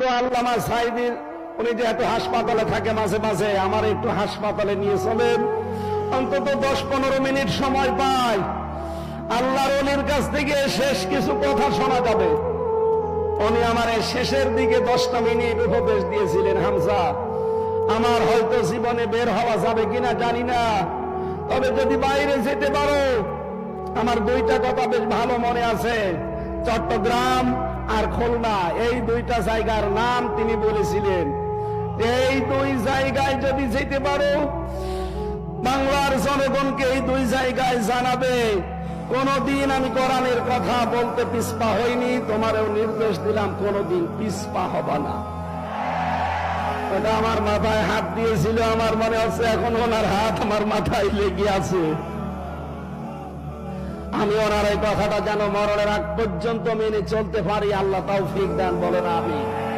তো আল্লামা সাইদির উনি যেহেতু হাসপাতালে থাকে মাঝে মাঝে, আমার একটু হাসপাতালে নিয়ে চলেন। অন্তত দশ পনেরো মিনিট সময় পাই। আল্লাহর অলির কাছ থেকে শেষ কিছু কথা শোনা যাবে। উনি আমার শেষের দিকে দশটা মিনিট উপদেশ দিয়েছিলেন হামসা আমার হয়তো জীবনে বের হওয়া যাবে কিনা জানি না। তবে যদি বাইরে যেতে পারো, আমার দুইটা কথা বেশ ভালো মনে আছে। চট্টগ্রাম আর খুলনা, এই দুইটা জায়গার নাম তিনি বলেছিলেন। এই দুই জায়গায় যদি যেতে পারো, বাংলার জনগণকে এই দুই জায়গায় জানাবে। কোনদিন আমি কোরআনের কথা বলতে পিসপা হইনি, তোমারও নির্দেশ দিলাম, কোনদিন পিসপা হবা না। আমার মাথায় হাত দিয়েছিল, আমার মনে হচ্ছে এখন ওনার হাত আমার মাথায় লেগে আছে। আমি এই কথাটা যেন মরণের আগ পর্যন্ত মেনে চলতে পারি। আল্লাহ তাও ফিক দেন, বলেন আমি